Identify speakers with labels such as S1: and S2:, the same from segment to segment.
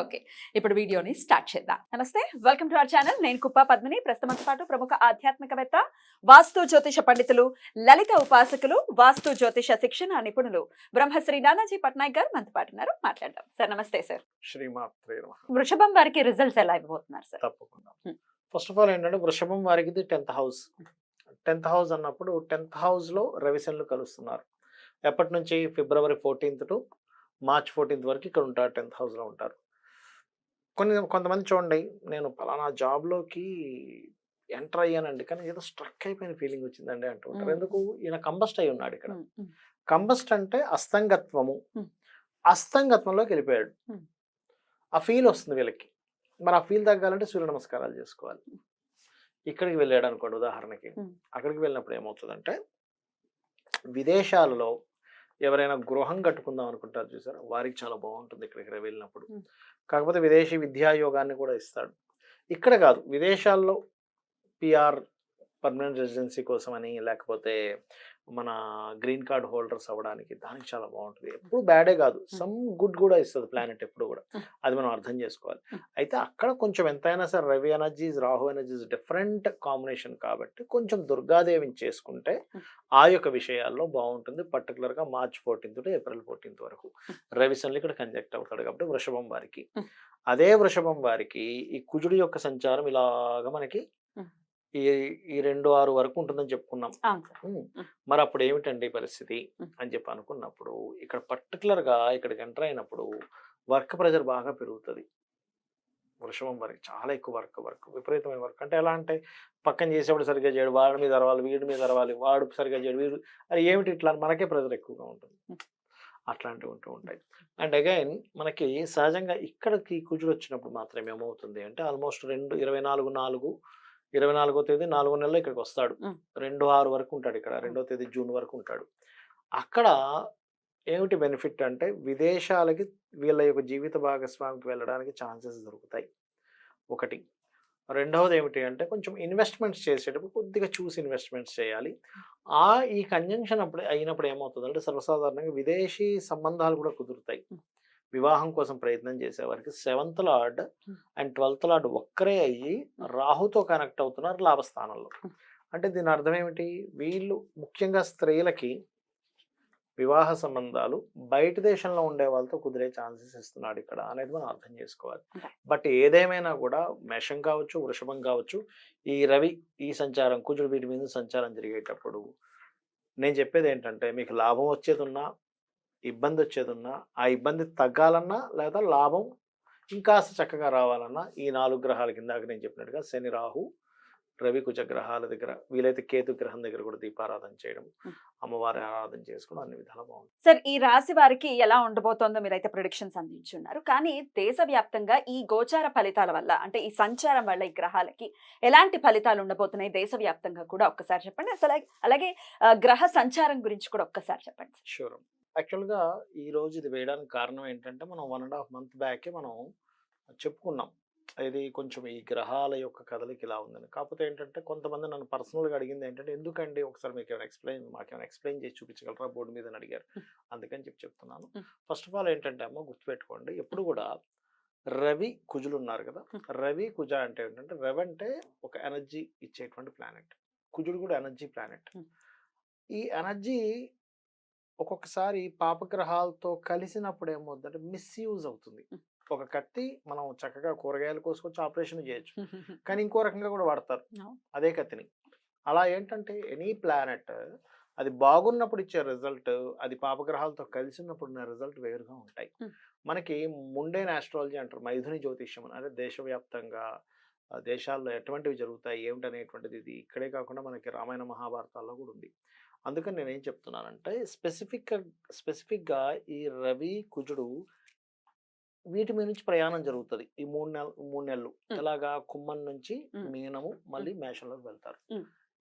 S1: Okay ఇప్పుడు వీడియోని start చేద్దాం. నమస్తే వెల్కమ్ టు అవర్ ఛానల్. నేను కుప్ప పద్మిని. ప్రస్తుతంతో పాటు ప్రముఖ ఆధ్యాత్మికవేత్త వాస్తు జ్యోతిష పండితులు లలిత ఉపాసకులు వాస్తు జ్యోతిష శిక్షణ నిపుణులు బ్రహ్మశ్రీ నానాజీ పట్నాయక్ గారు మనతో పాటు ఉన్నారు. మాట్లాడదాం. సార్ నమస్తే సార్. వృషభం వారికి రిజల్ట్స్ ఎలా ఇవ్వబోతున్నారు సార్?
S2: తప్పకుండా. ఫస్ట్ ఆఫ్ ఆల్ ఏంటంటే వృషభం వారికి టెన్త్ హౌస్. టెన్త్ హౌస్ అన్నప్పుడు టెన్త్ హౌస్లో రవిశనులు కలుస్తున్నారు. ఎప్పటి నుంచి? February fourteenth to March fourteenth వరకు ఇక్కడ ఉంటారు టెన్త్ హౌస్లో ఉంటారు. కొన్ని కొంతమంది చూడండి నేను పలానా జాబ్లోకి ఎంటర్ అయ్యానండి. కానీ ఏదో స్ట్రక్ అయిపోయిన ఫీలింగ్ వచ్చిందండి అంటూ ఉంటారు.
S1: Hmm.
S2: ఎందుకు? ఈయన కంబస్ట్ అయి ఉన్నాడు ఇక్కడ. కంబస్ట్ అంటే అస్తంగత్వము. అస్తంగత్వంలోకి వెళ్ళిపోయాడు. ఆ ఫీల్ వస్తుంది వీళ్ళకి. మరి ఆ ఫీల్ తగ్గాలంటే సూర్య నమస్కారాలు చేసుకోవాలి. ఇక్కడికి వెళ్ళాడు అనుకోండి ఉదాహరణకి. అక్కడికి వెళ్ళినప్పుడు ఏమవుతుందంటే విదేశాలలో ఎవరైనా గృహం కట్టుకుందాం అనుకుంటారు చూసారా? వారికి చాలా బాగుంటుంది ఇక్కడికి వెళ్ళినప్పుడు. కాకపోతే విదేశీ విద్యాయోగాన్ని కూడా ఇస్తాడు. ఇక్కడ కాదు విదేశాల్లో పిఆర్ పర్మనెంట్ రెసిడెన్సీ కోసం అని లేకపోతే మన గ్రీన్ కార్డ్ హోల్డర్స్ అవ్వడానికి దానికి చాలా బాగుంటుంది ఎప్పుడు బ్యాడే కాదు సమ్ గుడ్ కూడా ఇస్తుంది ప్లానెట్ ఎప్పుడు కూడా. అది మనం అర్థం చేసుకోవాలి. అయితే అక్కడ కొంచెం ఎంతైనా సరే Ravi energies Rahu energies different combination కాబట్టి కొంచెం దుర్గాదేవిని చేసుకుంటే. ఆ యొక్క విషయాల్లో బాగుంటుంది పర్టికులర్గా March fourteenth to April fourteenth వరకు రవిశనులు ఇక్కడ కంజెక్ట్ అవుతాడు కాబట్టి వృషభం వారికి. అదే వృషభం వారికి ఈ కుజుడి యొక్క సంచారం ఇలాగా మనకి. ఈ ఈ రెండు ఆరు వరకు ఉంటుందని చెప్పుకున్నాం. మరి అప్పుడు ఏమిటండి పరిస్థితి. అని చెప్పి అనుకున్నప్పుడు ఇక్కడ పర్టికులర్గా ఇక్కడికి ఎంటర్ అయినప్పుడు వర్క్ ప్రెషర్ బాగా పెరుగుతుంది. వృషభం వరకు చాలా ఎక్కువ వర్క్ వర్క్ విపరీతమైన వర్క్. అంటే ఎలా అంటే పక్కన చేసేవాడు సరిగ్గా చేయడు వాడి మీద అరవాలి వీడి మీద అరవాలి వాడు సరిగ్గా చేయడు వీడు అది ఏమిటి ఇట్లా మనకే ప్రెషర్ ఎక్కువగా ఉంటుంది. అట్లాంటివి ఉంటూ ఉంటాయి. అండ్ అగైన్ మనకి సహజంగా ఇక్కడికి కుజుడు వచ్చినప్పుడు మాత్రం ఏమవుతుంది అంటే ఆల్మోస్ట్ రెండు ఇరవై నాలుగు నాలుగు ఇరవై నాలుగో తేదీ నాలుగో నెలలో ఇక్కడికి వస్తాడు. రెండు ఆరు వరకు ఉంటాడు ఇక్కడ. రెండో తేదీ జూన్ వరకు ఉంటాడు. అక్కడ ఏమిటి బెనిఫిట్ అంటే విదేశాలకి వీళ్ళ యొక్క జీవిత భాగస్వామికి వెళ్ళడానికి ఛాన్సెస్ దొరుకుతాయి. ఒకటి. రెండవది ఏమిటి అంటే కొంచెం ఇన్వెస్ట్మెంట్స్ చేసేటప్పుడు కొద్దిగా చూసి ఇన్వెస్ట్మెంట్స్ చేయాలి. ఆ ఈ కంజంక్షన్ అప్పుడు అయినప్పుడు ఏమవుతుంది అంటే సర్వసాధారణంగా విదేశీ సంబంధాలు కూడా కుదురుతాయి. వివాహం కోసం ప్రయత్నం చేసేవారికి seventh lord. And twelfth lord ఒక్కరే అయ్యి రాహుతో కనెక్ట్ అవుతున్నారు లాభస్థానంలో. అంటే దీని అర్థం ఏమిటి వీళ్ళు ముఖ్యంగా స్త్రీలకి వివాహ సంబంధాలు బయట దేశంలో ఉండే వాళ్ళతో కుదిరే ఛాన్సెస్ ఇస్తున్నాడు ఇక్కడ అనేది మనం అర్థం చేసుకోవాలి. బట్ ఏదేమైనా కూడా మేషం కావచ్చు వృషభం కావచ్చు ఈ రవి ఈ సంచారం కుజుడు వీటి మీద సంచారం జరిగేటప్పుడు నేను చెప్పేది ఏంటంటే మీకు లాభం వచ్చేది ఉన్నా ఇబ్బంది వచ్చేది ఉన్నా ఆ ఇబ్బంది తగ్గాలన్నా లేదా లాభం ఇంకాస్త చక్కగా రావాలన్నా ఈ నాలుగు గ్రహాల కింద నేను చెప్పినట్టుగా శని రాహు రవి కుజ గ్రహాల దగ్గర వీలైతే కేతు గ్రహం దగ్గర కూడా దీపారాధన చేయడం. అమ్మవారి ఆరాధన చేసుకోవడం అన్ని విధాలు బాగుంటుంది
S1: సార్ ఈ రాశి వారికి ఎలా ఉండబోతోందో మీరైతే ప్రొడిక్షన్స్ అందించున్నారు. కానీ దేశవ్యాప్తంగా ఈ గోచార ఫలితాల వల్ల అంటే ఈ సంచారం వల్ల ఈ గ్రహాలకి ఎలాంటి ఫలితాలు ఉండబోతున్నాయి? దేశవ్యాప్తంగా కూడా ఒక్కసారి చెప్పండి. అసలు అలాగే- గ్రహ సంచారం గురించి కూడా ఒక్కసారి చెప్పండి.
S2: షూర్. యాక్చువల్గా ఈ రోజు ఇది వేయడానికి కారణం ఏంటంటే మనం వన్ అండ్ హాఫ్ మంత్ బ్యాకే మనం చెప్పుకున్నాం. ఇది కొంచెం ఈ గ్రహాల యొక్క కదలిక ఇలా ఉందని. కాకపోతే ఏంటంటే కొంతమంది నన్ను పర్సనల్గా అడిగింది ఏంటంటే ఎందుకండి ఒకసారి మీకు ఏమైనా ఎక్స్ప్లెయిన్ మాకేమైనా ఎక్స్ప్లెయిన్ చేసి చూపించగలరా? బోర్డు మీద? అని అడిగారు. అందుకని చెప్పి చెప్తున్నాను. ఫస్ట్ ఆఫ్ ఆల్ ఏంటంటే అమ్మ గుర్తుపెట్టుకోండి ఎప్పుడు కూడా రవి కుజులు ఉన్నారు కదా. రవి కుజ అంటే ఏంటంటే రవి అంటే ఒక ఎనర్జీ ఇచ్చేటువంటి ప్లానెట్. కుజుడు కూడా ఎనర్జీ ప్లానెట్. ఈ ఎనర్జీ ఒక్కొక్కసారి పాపగ్రహాలతో కలిసినప్పుడు ఏమవుతుందంటే మిస్యూజ్ అవుతుంది. ఒక కత్తి మనం చక్కగా కూరగాయలు కోసుకొచ్చి ఆపరేషన్ చేయొచ్చు. కానీ ఇంకో రకంగా కూడా వాడతారు. అదే కత్తిని. అలా ఏంటంటే ఎనీ ప్లానెట్ అది బాగున్నప్పుడు ఇచ్చే రిజల్ట్ అది పాపగ్రహాలతో కలిసి ఉన్నప్పుడు ఉన్న రిజల్ట్ వేరుగా ఉంటాయి. మనకి ముండేన్ ఆస్ట్రాలజీ అంటారు. మైథుని జ్యోతిష్యం అని అంటే దేశవ్యాప్తంగా దేశాల్లో ఎటువంటివి జరుగుతాయి ఏమిటనేటువంటిది ఇది ఇక్కడే కాకుండా మనకి రామాయణ మహాభారతాల్లో కూడా ఉంది. అందుకని నేను ఏం చెప్తున్నానంటే స్పెసిఫిక్ స్పెసిఫిక్గా ఈ రవి కుజుడు వీటి మీద నుంచి ప్రయాణం జరుగుతుంది ఈ మూడు నెల మూడు నెలలు. ఎలాగా కుమ్మం నుంచి. మీనము మళ్ళీ మేషంలోకి వెళ్తారు.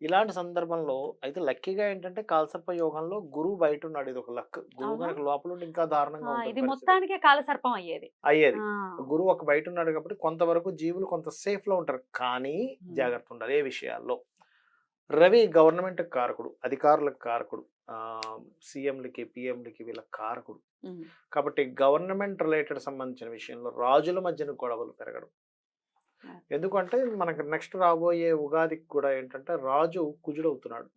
S2: ఇలాంటి సందర్భంలో అయితే లక్కీగా ఏంటంటే కాలసర్ప యోగంలో గురువు బయట ఉన్నాడు ఇది ఒక లక్ గురువు? కనుక లోపల ఇంకా దారుణంగా
S3: ఇది. మొత్తానికే కాలసర్పం అయ్యేది
S2: అయ్యేది గురువు ఒక బయట ఉన్నాడు కాబట్టి కొంతవరకు జీవులు కొంత సేఫ్లో ఉంటారు కానీ. జాగ్రత్త ఉండాలి ఏ విషయాల్లో రవి గవర్నమెంట్ కారకుడు అధికారులకు కారకుడు సీఎంలకి పిఎంలకి వీళ్ళ కారకుడు. కాబట్టి గవర్నమెంట్ రిలేటెడ్ సంబంధించిన విషయంలో రాజుల మధ్యన గొడవలు పెరగడం. ఎందుకంటే మనకు నెక్స్ట్ రాబోయే ఉగాదికి కూడా ఏంటంటే రాజు కుజుడు అవుతున్నాడు.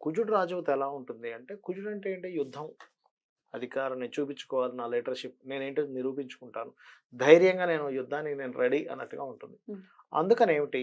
S2: కుజుడు రాజు ఎలా ఉంటుంది అంటే కుజుడు అంటే ఏంటి? యుద్ధం. అధికారాన్ని చూపించుకోవాలి నా లీడర్షిప్ నేనేంటో నిరూపించుకుంటాను. ధైర్యంగా నేను యుద్ధానికి నేను రెడీ అన్నట్టుగా ఉంటుంది. అందుకని ఏమిటి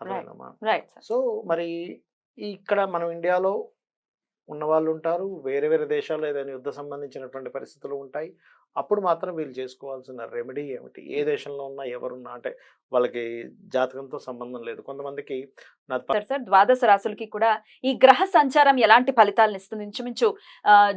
S2: అర్థమైందమ్మా సో మరి ఇక్కడ మనం ఇండియాలో ఉన్న వాళ్ళు ఉంటారు వేరే వేరే దేశాల్లో ఏదైనా యుద్ధ సంబంధించినటువంటి పరిస్థితులు ఉంటాయి. అప్పుడు మాత్రం వీళ్ళు చేసుకోవాల్సిన రెమెడీ ఏమిటి? ఏ దేశంలో ఉన్నా ఎవరున్నా అంటే వాళ్ళకి జాతకంతో సంబంధం లేదు. కొంతమందికి
S1: సార్ ద్వాదశ రాశులకి కూడా ఈ గ్రహ సంచారం ఎలాంటి ఫలితాలను ఇస్తుంది? ఇంచుమించు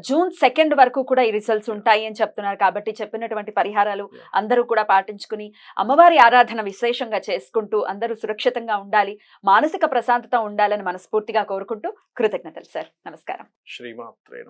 S1: జూన్ సెకండ్ వరకు కూడా ఈ రిజల్ట్స్ ఉంటాయి అని చెప్తున్నారు కాబట్టి చెప్పినటువంటి పరిహారాలు. అందరూ కూడా పాటించుకుని అమ్మవారి ఆరాధన విశేషంగా చేసుకుంటూ అందరూ సురక్షితంగా ఉండాలి మానసిక ప్రశాంతత ఉండాలని మనస్ఫూర్తిగా కోరుకుంటూ కృతజ్ఞతలు సార్. నమస్కారం.
S2: శ్రీమాత్రే